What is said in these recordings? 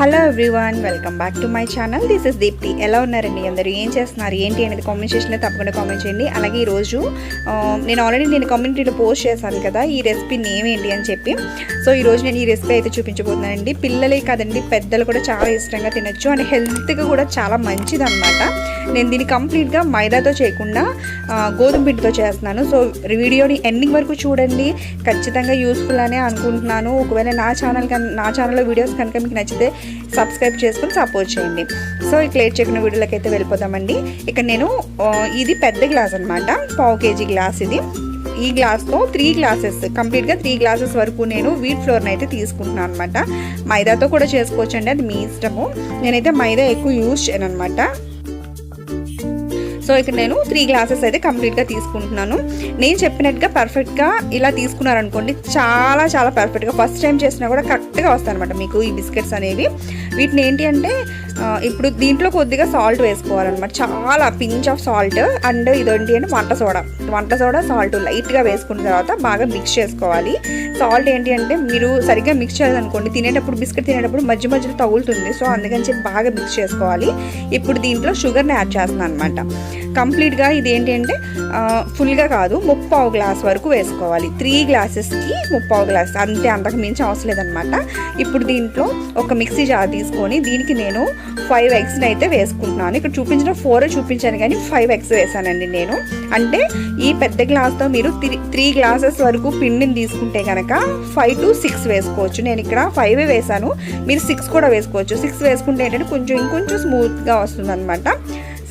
Hello everyone welcome back to my channel. This is Deepti ఎలా ఉన్నారండి అందరూ? ఏం చేస్తున్నారు? ఏంటి అనేది కామెంట్ సెక్షన్లో తప్పకుండా కామెంట్ చేయండి. అలాగే ఈరోజు నేను ఆల్రెడీ నేను కమ్యూనిటీలో పోస్ట్ చేశాను కదా ఈ రెసిపీ నేమ్ ఏంటి అని చెప్పి. సో ఈరోజు నేను ఈ రెసిపీ అయితే చూపించబోతున్నానండి. పిల్లలే కదండి పెద్దలు కూడా చాలా ఇష్టంగా తినొచ్చు. అండ్ హెల్త్గా కూడా చాలా మంచిది అనమాట నేను దీన్ని కంప్లీట్గా మైదాతో చేయకుండా గోధుమ పిండితో చేస్తున్నాను. సో వీడియోని ఎండింగ్ వరకు చూడండి. ఖచ్చితంగా యూస్ఫుల్ అనే అనుకుంటున్నాను. ఒకవేళ నా ఛానల్ నా ఛానల్లో వీడియోస్ కనుక మీకు నచ్చితే సబ్స్క్రైబ్ చేసుకుని సపోర్ట్ చేయండి. సో ఇట్లా లేట్ చేయకుండా వీడియోలకి అయితే వెళ్ళిపోదామండి. ఇక్కడ నేను ఇది పెద్ద గ్లాస్ అనమాట పావు కేజీ గ్లాస్ ఇది. ఈ గ్లాస్తో త్రీ గ్లాసెస్ కంప్లీట్గా త్రీ గ్లాసెస్ వరకు నేను వీట్ ఫ్లోర్ని అయితే తీసుకుంటున్నాను అనమాట మైదాతో కూడా చేసుకోవచ్చండి. అది మీ ఇష్టము. నేనైతే మైదా ఎక్కువ యూజ్ చేయను అనమాట సో ఇక్కడ నేను త్రీ గ్లాసెస్ అయితే కంప్లీట్గా తీసుకుంటున్నాను. నేను చెప్పినట్టుగా పర్ఫెక్ట్గా ఇలా తీసుకున్నారనుకోండి చాలా చాలా పర్ఫెక్ట్గా ఫస్ట్ టైం చేసినా కూడా కరెక్ట్గా వస్తాయి అనమాట మీకు ఈ బిస్కెట్స్ అనేవి. వీటిని ఏంటి అంటే ఇప్పుడు దీంట్లో కొద్దిగా సాల్ట్ వేసుకోవాలన్నమాట. చాలా పించ్ ఆఫ్ సాల్ట్ అండ్ ఇదేంటి అంటే వంట సోడా. వంట సోడా సాల్ట్ లైట్గా వేసుకున్న తర్వాత బాగా మిక్స్ చేసుకోవాలి. సాల్ట్ ఏంటి అంటే మీరు సరిగ్గా మిక్స్ చేయాలనుకోండి తినేటప్పుడు బిస్కెట్ తినేటప్పుడు మధ్య మధ్యలో తగులుతుంది. సో అందుకని చెప్పి బాగా మిక్స్ చేసుకోవాలి. ఇప్పుడు దీంట్లో షుగర్ని యాడ్ చేస్తున్నాను అనమాట కంప్లీట్గా ఇది ఏంటంటే ఫుల్గా కాదు ముప్పావు గ్లాస్ వరకు వేసుకోవాలి. త్రీ గ్లాసెస్కి ముప్పావు గ్లాస్. అంతే అంతకు మించి అవసరం లేదనమాట ఇప్పుడు దీంట్లో ఒక మిక్సీ జార్ తీసుకొని దీనికి నేను ఫైవ్ ఎగ్స్ని అయితే వేసుకుంటున్నాను. ఇక్కడ చూపించిన ఫోర్ చూపించాను కానీ ఫైవ్ ఎగ్స్ వేసానండి నేను. అంటే ఈ పెద్ద గ్లాస్తో మీరు త్రీ త్రీ గ్లాసెస్ వరకు పిండిని తీసుకుంటే కనుక ఫైవ్ టు సిక్స్ వేసుకోవచ్చు. నేను ఇక్కడ ఫైవ్ వేసాను. మీరు సిక్స్ కూడా వేసుకోవచ్చు. సిక్స్ వేసుకుంటే ఏంటంటే కొంచెం ఇంకొంచెం స్మూత్గా వస్తుంది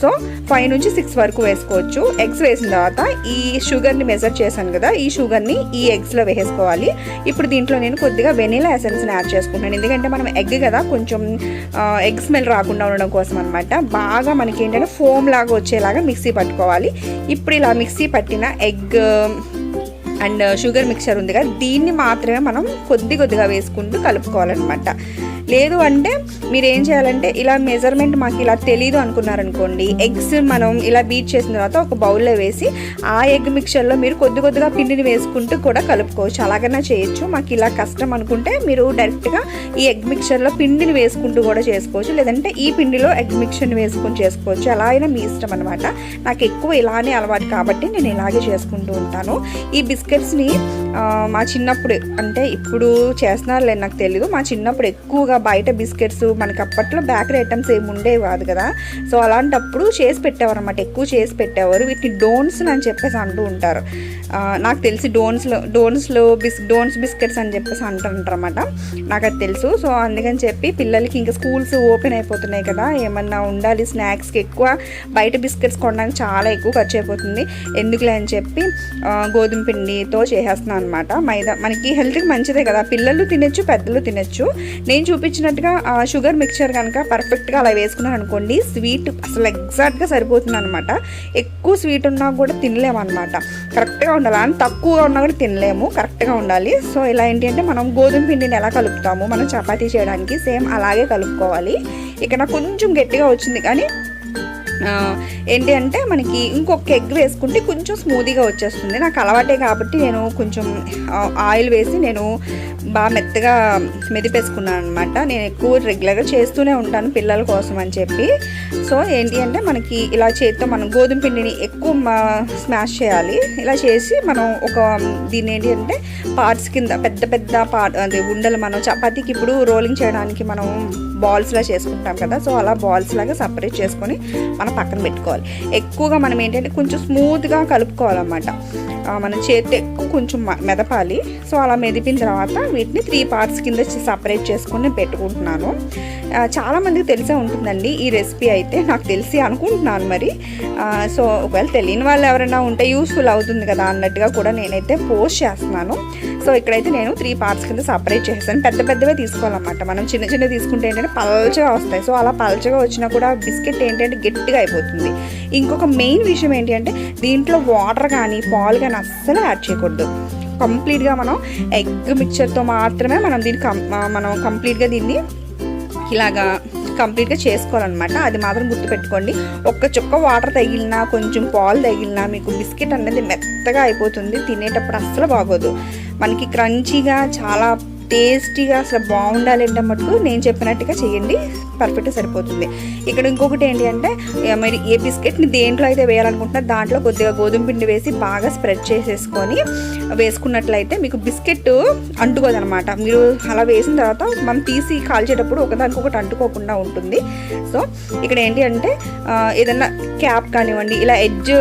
సో ఫైవ్ నుంచి సిక్స్ వరకు వేసుకోవచ్చు. ఎగ్స్ వేసిన తర్వాత ఈ షుగర్ని మెజర్ చేశాను కదా ఈ షుగర్ని ఈ ఎగ్స్లో వేసుకోవాలి. ఇప్పుడు దీంట్లో నేను కొద్దిగా వెనీలా ఎసెన్స్ని యాడ్ చేసుకుంటాను ఎందుకంటే మనం ఎగ్ కదా కొంచెం ఎగ్ స్మెల్ రాకుండా ఉండడం కోసం అనమాట బాగా మనకి ఏంటంటే ఫోమ్ లాగా వచ్చేలాగా మిక్సీ పట్టుకోవాలి. ఇప్పుడు ఇలా మిక్సీ పట్టిన ఎగ్ అండ్ షుగర్ మిక్చర్ ఉంది కదా దీన్ని మాత్రమే మనం కొద్ది కొద్దిగా వేసుకుంటూ కలుపుకోవాలన్నమాట. లేదు అంటే మీరు ఏం చేయాలంటే ఇలా మెజర్మెంట్ మాకు ఇలా తెలియదు అనుకున్నారనుకోండి ఎగ్స్ మనం ఇలా బీట్ చేసిన తర్వాత ఒక బౌల్లో వేసి ఆ ఎగ్ మిక్చర్లో మీరు కొద్ది కొద్దిగా పిండిని వేసుకుంటూ కూడా కలుపుకోవచ్చు. అలాగైనా చేయొచ్చు. మాకు ఇలా కష్టం అనుకుంటే మీరు డైరెక్ట్గా ఈ ఎగ్ మిక్చర్లో పిండిని వేసుకుంటూ కూడా చేసుకోవచ్చు. లేదంటే ఈ పిండిలో ఎగ్ మిక్చర్ని వేసుకొని చేసుకోవచ్చు. అలా అయినా మీ ఇష్టం అనమాట నాకు ఎక్కువ ఇలానే అలవాటు కాబట్టి నేను ఇలాగే చేసుకుంటూ ఉంటాను. ఈ బిస్కెట్స్ని మా చిన్నప్పుడు అంటే ఇప్పుడు చేస్తున్నారు లేదు నాకు తెలియదు మా చిన్నప్పుడు ఎక్కువగా బయట బిస్కెట్స్ మనకి అప్పట్లో బేకరీ ఐటమ్స్ ఏమి ఉండేవి కాదు కదా. సో అలాంటప్పుడు చేసి పెట్టేవారు అనమాట ఎక్కువ చేసి పెట్టేవారు. వీటిని డోన్స్ అని చెప్పేసి అంటూ ఉంటారు. నాకు తెలిసి డోన్స్లో డోన్స్లో బిస్ డోన్స్ బిస్కెట్స్ అని చెప్పేసి అంటుంటారు అనమాట నాకు అది తెలుసు. సో అందుకని చెప్పి పిల్లలకి ఇంకా స్కూల్స్ ఓపెన్ అయిపోతున్నాయి కదా. ఏమన్నా ఉండాలి స్నాక్స్కి ఎక్కువ. బయట బిస్కెట్స్ కొనడానికి చాలా ఎక్కువ ఖర్చు అయిపోతుంది. ఎందుకులే అని చెప్పి గోధుమ పిండితో చేసేస్తున్నాను అనమాట మైదా మనకి హెల్త్కి మంచిదే కదా. పిల్లలు తినచ్చు పెద్దలు తినొచ్చు. నేను చూపించినట్టుగా షుగర్ మిక్చర్ కనుక పర్ఫెక్ట్గా అలా వేసుకున్నాను అనుకోండి స్వీట్ అసలు ఎగ్జాక్ట్గా సరిపోతుంది అనమాట ఎక్కువ స్వీట్ ఉన్నా కూడా తినలేమన్నమాట. కరెక్ట్గా ఉండాలి. అని తక్కువగా ఉన్నా కూడా తినలేము కరెక్ట్గా ఉండాలి. సో ఇలా ఏంటి అంటే మనం గోధుమ పిండిని ఎలా కలుపుతాము? మనం చపాతీ చేయడానికి సేమ్ అలాగే కలుపుకోవాలి. ఇక్కడ కొంచెం గట్టిగా వచ్చింది కానీ ఏంటి అంటే మనకి ఇంకొక ఎగ్ వేసుకుంటే కొంచెం స్మూదీగా వచ్చేస్తుంది. నాకు అలవాటే కాబట్టి నేను కొంచెం ఆయిల్ వేసి నేను బాగా మెత్తగా మెదిపేసుకున్నాను అనమాట నేను ఎక్కువ రెగ్యులర్గా చేస్తూనే ఉంటాను పిల్లల కోసం అని చెప్పి. సో ఏంటి అంటే మనకి ఇలా చేత్తో మనం గోధుమ పిండిని ఎక్కువ స్మాష్ చేయాలి. ఇలా చేసి మనం ఒక దీన్ని ఏంటి అంటే పార్ట్స్ కింద పెద్ద పెద్ద పార్ట్ అది ఉండలు మనం చపాతీకి ఇప్పుడు రోలింగ్ చేయడానికి మనం బాల్స్లా చేసుకుంటాం కదా సో అలా బాల్స్ లాగా సపరేట్ చేసుకొని మనం పక్కన పెట్టుకోవాలి. ఎక్కువగా మనం ఏంటంటే కొంచెం స్మూత్గా కలుపుకోవాలన్నమాట. మన చేతి ఎక్కువ కొంచెం మ- మెదపాలి. సో అలా మెదిపిన తర్వాత వీటిని త్రీ పార్ట్స్ కింద సపరేట్ చేసుకుని పెట్టుకుంటున్నాను. చాలామందికి తెలిసే ఉంటుందండి ఈ రెసిపీ అయితే నాకు తెలిసి అనుకుంటున్నాను మరి. సో ఒకవేళ తెలియని వాళ్ళు ఎవరైనా ఉంటే యూస్ఫుల్ అవుతుంది కదా అన్నట్టుగా కూడా నేనైతే పోస్ట్ చేస్తున్నాను. సో ఇక్కడైతే నేను త్రీ పార్ట్స్ కింద సపరేట్ చేశాను పెద్ద పెద్దవే తీసుకోవాలన్నమాట. మనం చిన్న చిన్న తీసుకుంటే ఏంటంటే పల్చగా వస్తాయి. సో అలా పల్చగా వచ్చినా కూడా బిస్కెట్ ఏంటంటే గట్టిగా అయిపోతుంది. ఇంకొక మెయిన్ విషయం ఏంటి అంటే దీంట్లో వాటర్ కానీ పాలు కానీ అస్సలు యాడ్ చేయకూడదు. కంప్లీట్గా మనం ఎగ్ మిక్చర్తో మాత్రమే మనం దీన్ని కం మనం కంప్లీట్గా దీన్ని ఇలాగా కంప్లీట్గా చేసుకోవాలన్నమాట. అది మాత్రం గుర్తుపెట్టుకోండి. ఒక్క చుక్క వాటర్ తగిలినా కొంచెం పాలు తగిలినా మీకు బిస్కెట్ అనేది మెత్తగా అయిపోతుంది. తినేటప్పుడు అస్సలు బాగోదు. మనకి క్రంచీగా చాలా టేస్టీగా అసలు బాగుండాలి అంటే మటుకు నేను చెప్పినట్టుగా చేయండి పర్ఫెక్ట్గా సరిపోతుంది. ఇక్కడ ఇంకొకటి ఏంటి అంటే మీరు మరి ఏ బిస్కెట్ని దేంట్లో అయితే వేయాలనుకుంటున్నా దాంట్లో కొద్దిగా గోధుమ పిండి వేసి బాగా స్ప్రెడ్ చేసేసుకొని వేసుకున్నట్లయితే మీకు బిస్కెట్ అంటుకోదనమాట. మీరు అలా వేసిన తర్వాత మనం తీసి కాల్చేటప్పుడు ఒకదానికొకటి అంటుకోకుండా ఉంటుంది. సో ఇక్కడ ఏంటి అంటే ఏదైనా ఏదన్నా క్యాప్ కానివ్వండి ఇలా ఎడ్జ్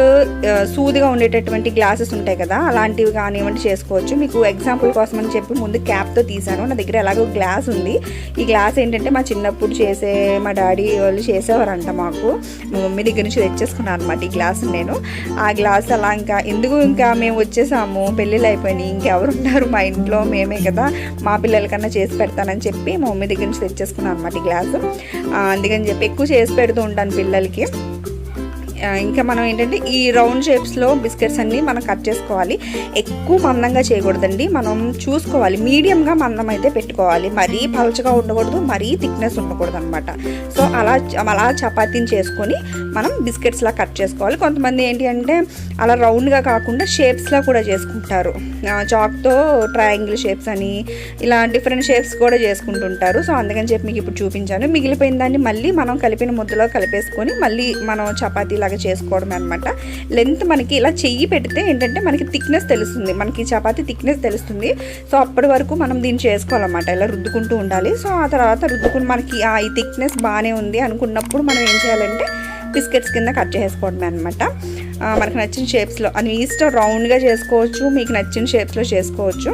సూదిగా ఉండేటటువంటి గ్లాసెస్ ఉంటాయి కదా అలాంటివి కానివ్వండి చేసుకోవచ్చు. మీకు ఎగ్జాంపుల్ కోసం అని చెప్పి ముందు క్యాప్తో తీసాను. నా దగ్గర ఎలాగో గ్లాస్ ఉంది. ఈ గ్లాస్ ఏంటంటే మా చిన్నప్పుడు చేసే మా డాడీ వాళ్ళు చేసేవారంట మాకు. మా మమ్మీ దగ్గర నుంచి తెచ్చేసుకున్నాను అనమాట ఈ గ్లాస్ నేను. ఆ గ్లాస్ అలా ఇంకా ఎందుకు ఇంకా మేము వచ్చేసాము పెళ్ళిళ్ళు అయిపోయినాయి ఇంకెవరు ఉన్నారు? మా ఇంట్లో మేమే కదా మా పిల్లలకన్నా చేసి పెడతానని చెప్పి మా మమ్మీ దగ్గర నుంచి తెచ్చేసుకున్నాను అనమాట ఈ గ్లాసు. అందుకని చెప్పి ఎక్కువ చేసి పెడుతూ ఉంటాను పిల్లలకి. ఇంకా మనం ఏంటంటే ఈ రౌండ్ షేప్స్లో బిస్కెట్స్ అన్నీ మనం కట్ చేసుకోవాలి. ఎక్కువ మందంగా చేయకూడదండి. మనం చూసుకోవాలి. మీడియంగా మందం అయితే పెట్టుకోవాలి. మరీ పలచగా ఉండకూడదు మరీ థిక్నెస్ ఉండకూడదు అనమాట సో అలా అలా చపాతీని చేసుకొని మనం బిస్కెట్స్లా కట్ చేసుకోవాలి. కొంతమంది ఏంటి అంటే అలా రౌండ్గా కాకుండా షేప్స్లా కూడా చేసుకుంటారు. చాక్తో ట్రయాంగిల్ షేప్స్ అని ఇలా డిఫరెంట్ షేప్స్ కూడా చేసుకుంటుంటారు. సో అందుకని చెప్పి మీకు ఇప్పుడు చూపించాను. మిగిలిపోయిన దాన్ని మళ్ళీ మనం కలిపిన ముద్దలో కలిపేసుకొని మళ్ళీ మనం చపాతీలా లాగా చేసుకోవడం అనమాట లెంత్ మనకి ఇలా చెయ్యి పెడితే ఏంటంటే మనకి థిక్నెస్ తెలుస్తుంది. మనకి చపాతీ థిక్నెస్ తెలుస్తుంది. సో అప్పటి వరకు మనం దీన్ని చేసుకోవాలన్నమాట. ఇలా రుద్దుకుంటూ ఉండాలి. సో ఆ తర్వాత రుద్దుకుని మనకి ఆ ఈ థిక్నెస్ బాగానే ఉంది అనుకున్నప్పుడు మనం ఏం చేయాలంటే బిస్కెట్స్ కింద కట్ చేసుకోవడమే అనమాట మనకు నచ్చిన షేప్స్లో అని ఇష్టం రౌండ్గా చేసుకోవచ్చు. మీకు నచ్చిన షేప్స్లో చేసుకోవచ్చు.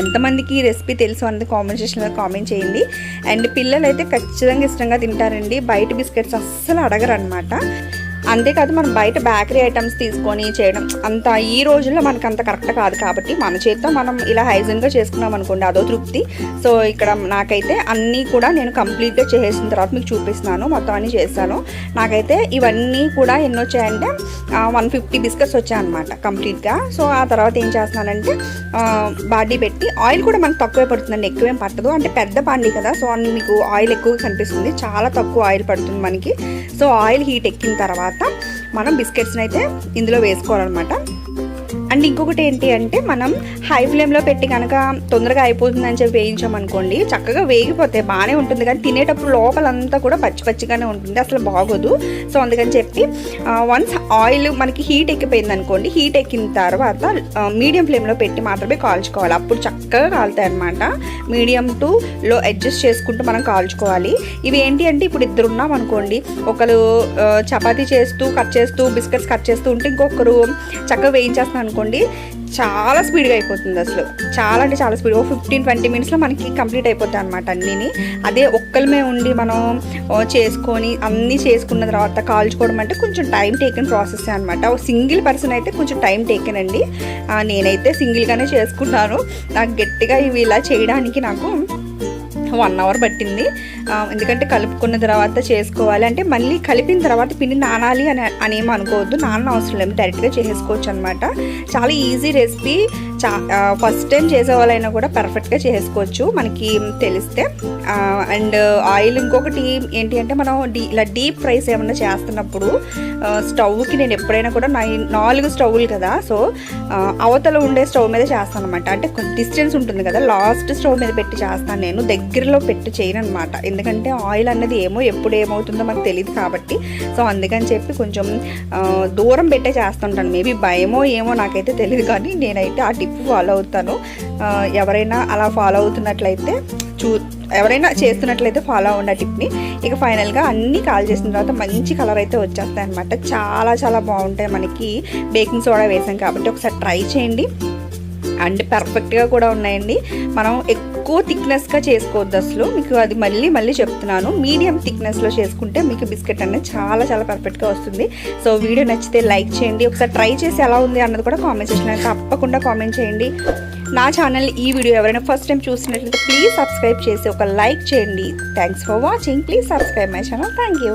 ఎంతమందికి ఈ రెసిపీ తెలుసు అన్నది కామెంట్ సెక్షన్లో కామెంట్ చేయండి. అండ్ పిల్లలు అయితే ఖచ్చితంగా ఇష్టంగా తింటారండి. బయట బిస్కెట్స్ అస్సలు అడగరు అనమాట అంతేకాదు మనం బయట బేకరీ ఐటమ్స్ తీసుకొని చేయడం అంత ఈ రోజుల్లో మనకు అంత కరెక్ట్ కాదు కాబట్టి మన చేతితో మనం ఇలా హైజీన్గా చేసుకున్నాం అనుకోండి అదో తృప్తి. సో ఇక్కడ నాకైతే అన్నీ కూడా నేను కంప్లీట్గా చేసిన తర్వాత మీకు చూపిస్తున్నాను మొత్తం అన్నీ చేస్తాను నాకైతే ఇవన్నీ కూడా ఎన్ని వచ్చాయంటే వన్ ఫిఫ్టీ బిస్కెట్స్ వచ్చాయన్నమాట కంప్లీట్గా. సో ఆ తర్వాత ఏం చేస్తున్నానంటే బాడీ పెట్టి ఆయిల్ కూడా మనకు తక్కువే పడుతుందండి ఎక్కువేం పట్టదు. అంటే పెద్ద బాండీ కదా సో అన్ని మీకు ఆయిల్ ఎక్కువ కనిపిస్తుంది చాలా తక్కువ ఆయిల్ పడుతుంది మనకి. సో ఆయిల్ హీట్ ఎక్కిన తర్వాత మనం బిస్కెట్స్ని అయితే ఇందులో వేసుకోవాలన్నమాట. అండ్ ఇంకొకటి ఏంటి అంటే మనం హై ఫ్లేమ్లో పెట్టి కనుక తొందరగా అయిపోతుందని చెప్పి వేయించామనుకోండి చక్కగా వేగిపోతే బాగానే ఉంటుంది. కానీ తినేటప్పుడు లోపలంతా కూడా పచ్చి పచ్చిగానే ఉంటుంది. అసలు బాగోదు. సో అందుకని చెప్పి వన్స్ ఆయిల్ మనకి హీట్ ఎక్కిపోయింది అనుకోండి హీట్ ఎక్కిన తర్వాత మీడియం ఫ్లేమ్లో పెట్టి మాత్రమే కాల్చుకోవాలి. అప్పుడు చక్కగా కాలుతాయి అనమాట మీడియం టు లో అడ్జస్ట్ చేసుకుంటూ మనం కాల్చుకోవాలి. ఇవి ఏంటి అంటే ఇప్పుడు ఇద్దరు ఉన్నాం అనుకోండి ఒకరు చపాతీ చేస్తూ కట్ చేస్తూ బిస్కెట్స్ కట్ చేస్తూ ఉంటే ఇంకొకరు చక్కగా వేయించేస్తాను అనుకోండి చాలా స్పీడ్గా అయిపోతుంది అసలు. చాలా అంటే చాలా స్పీడ్ ఓ ఫిఫ్టీన్ ట్వంటీ మినిట్స్లో మనకి కంప్లీట్ అయిపోతాయి అనమాట అన్నీని. అదే ఒక్కలమే ఉండి మనం చేసుకొని అన్నీ చేసుకున్న తర్వాత కాల్చుకోవడం అంటే కొంచెం టైం టేకెన్ ప్రాసెస్ అనమాట సింగిల్ పర్సన్ అయితే కొంచెం టైం టేకెన్ అండి. నేనైతే సింగిల్గానే చేసుకున్నాను. నాకు గట్టిగా ఇవి ఇలా చేయడానికి నాకు వన్ అవర్ పట్టింది. ఎందుకంటే కలుపుకున్న తర్వాత చేసుకోవాలి. అంటే మళ్ళీ కలిపిన తర్వాత పిండి నానాలి అని అని అనుకోవద్దు. నాన్న అవసరం లేదు. డైరెక్ట్గా చేసుకోవచ్చు అనమాట చాలా ఈజీ రెసిపీ. చా ఫస్ట్ టైం చేసే వాళ్ళైనా కూడా పర్ఫెక్ట్గా చేసుకోవచ్చు మనకి తెలిస్తే. అండ్ ఆయిల్ ఇంకొకటి ఏంటి అంటే మనం డీ ఇలా డీప్ ఫ్రైస్ ఏమన్నా చేస్తున్నప్పుడు స్టవ్కి నేను ఎప్పుడైనా కూడా నైన్ నాలుగు స్టవ్లు కదా సో అవతల ఉండే స్టవ్ మీద చేస్తాను అనమాట అంటే కొంచెం డిస్టెన్స్ ఉంటుంది కదా లాస్ట్ స్టవ్ మీద పెట్టి చేస్తాను నేను దగ్గరలో పెట్టి చేయను అనమాట ఎందుకంటే ఆయిల్ అన్నది ఏమో ఎప్పుడు ఏమవుతుందో మనకు తెలియదు కాబట్టి. సో అందుకని చెప్పి కొంచెం దూరం పెట్టే చేస్తుంటాను. మేబీ భయమో ఏమో నాకైతే తెలియదు కానీ నేనైతే ఆ టిప్ ఫాలో అవుతాను. ఎవరైనా అలా ఫాలో అవుతున్నట్లయితే చూ ఎవరైనా చేస్తున్నట్లయితే ఫాలో అవ్వండి ఆ టిప్ని ఇక ఫైనల్గా అన్నీ కాల్ చేసిన తర్వాత మంచి కలర్ అయితే వచ్చేస్తాయి అనమాట చాలా చాలా బాగుంటాయి మనకి. బేకింగ్ సోడా వేసాం కాబట్టి ఒకసారి ట్రై చేయండి. అండ్ పర్ఫెక్ట్గా కూడా ఉన్నాయండి. మనం ఎక్కువ థిక్నెస్గా చేసుకోవద్దు అసలు. మీకు అది మళ్ళీ మళ్ళీ చెప్తున్నాను. మీడియం థిక్నెస్లో చేసుకుంటే మీకు బిస్కెట్ అనేది చాలా చాలా పర్ఫెక్ట్గా వస్తుంది. సో వీడియో నచ్చితే లైక్ చేయండి. ఒకసారి ట్రై చేసి ఎలా ఉంది అన్నది కూడా కామెంట్ చేసిన తప్పకుండా కామెంట్ చేయండి. నా ఛానల్ ఈ వీడియో ఎవరైనా ఫస్ట్ టైం చూసినట్లయితే ప్లీజ్ సబ్స్క్రైబ్ చేసి ఒక లైక్ చేయండి. Thanks for watching please subscribe my channel thank you